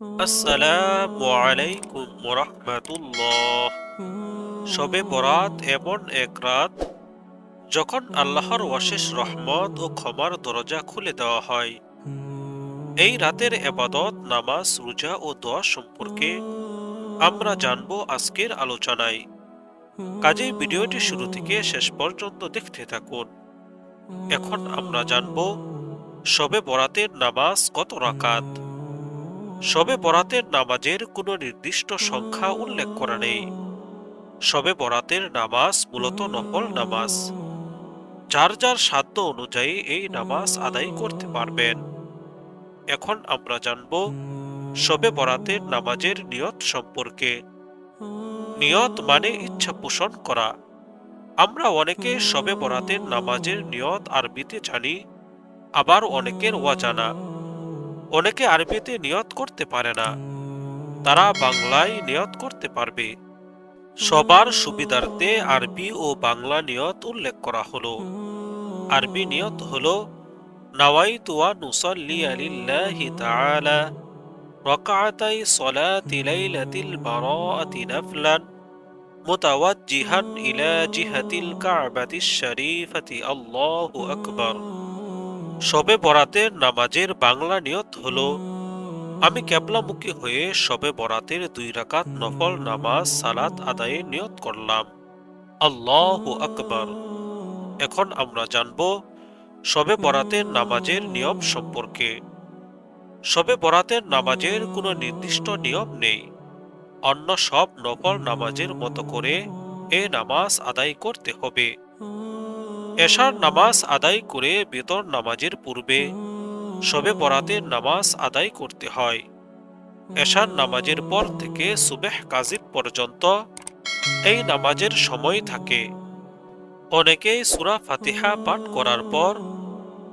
আসসালামু আলাইকুম রহমাতুল্লাহ শবে বরাত এমন এক রাত, যখন আল্লাহর অশেষ রহমত ও ক্ষমার দরজা খুলে দেওয়া হয়। এই রাতের এবাদত, নামাজ, রোজা ও দোয়া সম্পর্কে আমরা জানব আজকের আলোচনায়। কাজেই ভিডিওটি শুরু থেকে শেষ পর্যন্ত দেখতে থাকুন। এখন আমরা জানব শবে বরাতের নামাজ কত রাকাত। শবে বরাতের নামাজের কোনো নির্দিষ্ট সংখ্যা উল্লেখ করা নেই। শবে বরাতের নামাজ মূলত নকল নামাজ। যার যার সাধ্য অনুযায়ী এই নামাজ আদায় করতে পারবেন। এখন আমরা জানব শবে বরাতের নামাজের নিয়ত সম্পর্কে। নিয়ত মানে ইচ্ছা পোষণ করা। আমরা অনেকে শবে বরাতের নামাজের নিয়ত আরবিতে জানি, আবার অনেকের অজানা। অনেকে আরবিতে নিয়ত করতে পারে না। তারা বাংলায় নিয়ত করতে পারবে। সবার সুবিধার্থে আরবি ও বাংলা নিয়ত উল্লেখ করা হলো। আরবি নিয়ত হলো, নাওয়াইতু আন উসাল্লি আলিল্লাহি তাআলা শবে বরাতের নামাজের বাংলা নিয়ত হলো, আমি ক্যাবলামুখী হয়ে শবে বরাতের দুই রাকাত নফল নামাজ সালাত আদায়ে নিয়ত করলাম। আল্লাহ আকবার। এখন আমরা জানব শবে বরাতের নামাজের নিয়ম সম্পর্কে। শবে বরাতের নামাজের কোনো নির্দিষ্ট নিয়ম নেই। অন্য সব নফল নামাজের মতো করে এ নামাজ আদায় করতে হবে। এশার নামাজ আদায় করে বেতর নামাজের পূর্বে শবে বরাতের নামাজ আদায় করতে হয়। এশার নামাজের পর থেকে সুবেহ কাজির পর্যন্ত এই নামাজের সময় থাকে। অনেকেই সুরা ফাতিহা পাঠ করার পর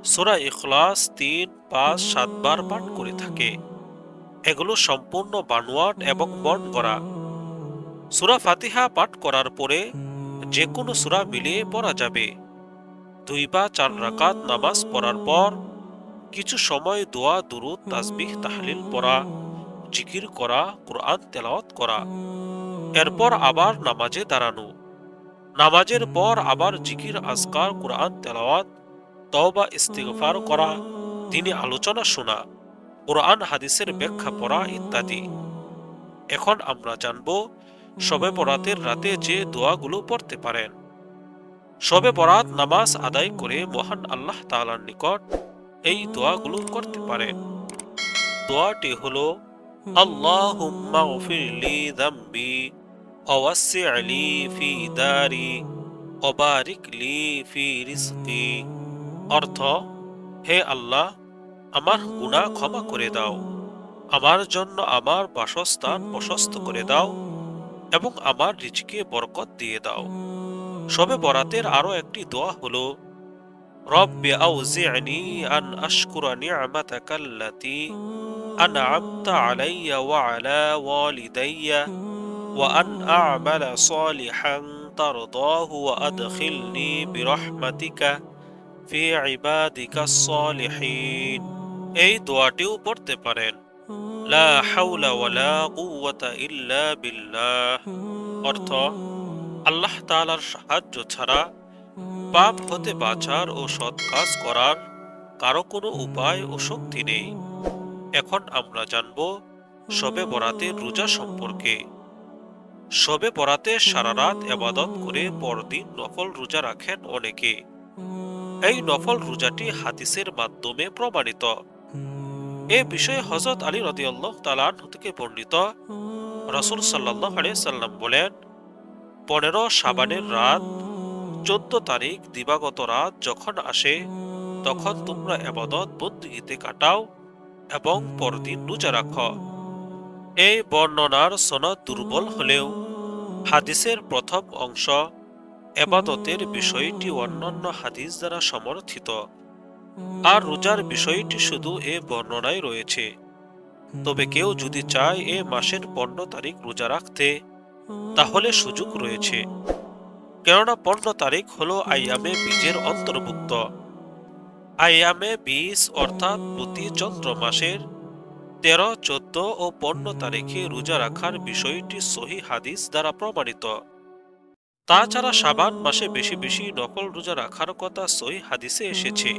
সুরা ইখলাস তিন, পাঁচ সাতবার পাঠ করে থাকে। এগুলো সম্পূর্ণ বানোয়াট এবং বন করা। সুরা ফাতিহা পাঠ করার পরে যে কোনো সুরা মিলিয়ে পড়া যাবে। দুই বা চার রাকাত নামাজ পড়ার পর কিছু সময় দোয়া, দুরুদ, তাসবিহ, তাহলিল পড়া, জিকির করা, কোরআন তেলাওয়াত করা। এরপর আবার নামাজে দাঁড়ানো। নামাজের পর আবার জিকির, আজকার, কোরআন তেলাওয়াত, তওবা, ইস্তিগফার করা, তিনি আলোচনা শোনা, কোরআন, হাদিসের ব্যাখ্যা পড়া ইত্যাদি। এখন আমরা জানব, শবে বরাতের রাতে যে দোয়াগুলো পড়তে পারেন। শবে বরাত নামাজ আদায় করে মহান আল্লাহ তালার নিকট এই দোয়াগুলো করতে পারেন দোয়াটি হলো ওয়াসসি' লি ফি অর্থ, হে আল্লাহ, আমার গুনাহ ক্ষমা করে দাও, আমার জন্য আমার বাসস্থান প্রশস্ত করে দাও এবং আমার রিজকে বরকত দিয়ে দাও। শবে বরাতের আরো একটি দোয়া হলো রব্বি আউজি'নি আন আশকুরা নি'মাতাকা আল্লাতী আন'আমতা আলাইয়া ওয়া আলা ওয়ালিদাইয়া ওয়া আন আ'মালা সালিহান তারদাহু ওয়া আদখিলনি বিরহমাতিকা ফি ইবাদিকাস সালিহিন এই দোয়াটিও পড়তে পারেন লা হাওলা ওয়ালা কুওয়াতা ইল্লা বিল্লাহ অর্থ আল্লাহ তাআলার সাহায্য ছাড়া পাপ হতে বাঁচার ও সৎ কাজ করার কারও কোনো উপায় ও শক্তি নেই। এখন আমরা জানব শবে বরাতের রোজা সম্পর্কে। শবে বরাতে সারা রাত এবাদত করে পরদিন নফল রোজা রাখেন অনেকে। এই নফল রোজাটি হাদিসের মাধ্যমে প্রমাণিত। এ বিষয়ে হজরত আলী রদিয়াল্লাহ তালান থেকে বর্ণিত। রসুল সাল্লাহ আলিয়া সাল্লাম বলেন পনেরো সাবানের রাত, চোদ্দ তারিখ দিবাগত রাত যখন আসে, তখন তোমরা এবাদত বন্দীতে কাটাও এবং পরদিন রোজা রাখো। এই বর্ণনার সনদ দুর্বল হলেও হাদিসের প্রথম অংশ এবাদতের বিষয়টি অন্যান্য হাদিস দ্বারা সমর্থিত। আর রোজার বিষয়টি শুধু এ বর্ণনায় রয়েছে। তবে কেউ যদি চায় এ মাসের পনেরো তারিখ রোজা রাখতে তাহলে সুযোগ রয়েছে। কেননা পনেরো তারিখ হলো আইয়ামে বীজের অন্তর্ভুক্ত। আইয়ামে বীজ অর্থাৎ প্রতি চন্দ্র মাসের তেরো, চোদ্দ ও পনেরো তারিখে রোজা রাখার বিষয়টি সহি হাদিস দ্বারা প্রমাণিত। তাছাড়া সাবান মাসে বেশি বেশি নকল রোজা রাখার কথা সহি হাদিসে এসেছে।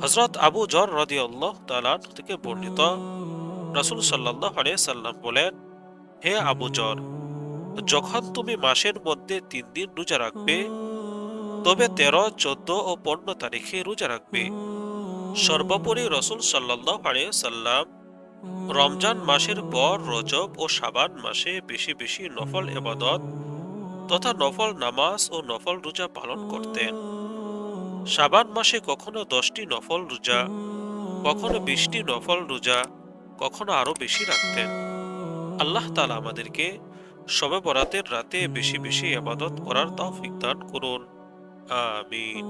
হজরত আবু জর রদি আল্লাহ তালান থেকে বর্ণিত রাসুল সাল্লাহ সাল্লাম বলেন, হে আবু জর যখন তুমি মাসের মধ্যে তিন দিন রোজা রাখবে, তবে তেরো, চোদ্দ ও পনেরো তারিখে রোজা রাখবে। সর্বোপরি রসুল সাল্লাহ সাল্লাম রমজান মাসের পর রজব ও সাবান মাসে বেশি বেশি নফল এবাদত তথা নফল নামাজ ও নফল রোজা পালন করতেন। সাবান মাসে কখনো দশটি নফল রোজা, কখনো বিশটি নফল রোজা, কখনো আরও বেশি রাখতেন। আল্লাহ তালা আমাদেরকে সবে বরাতের রাতে বেশি বেশি আবাদত করার তৌফিক দান করুন। আমিন।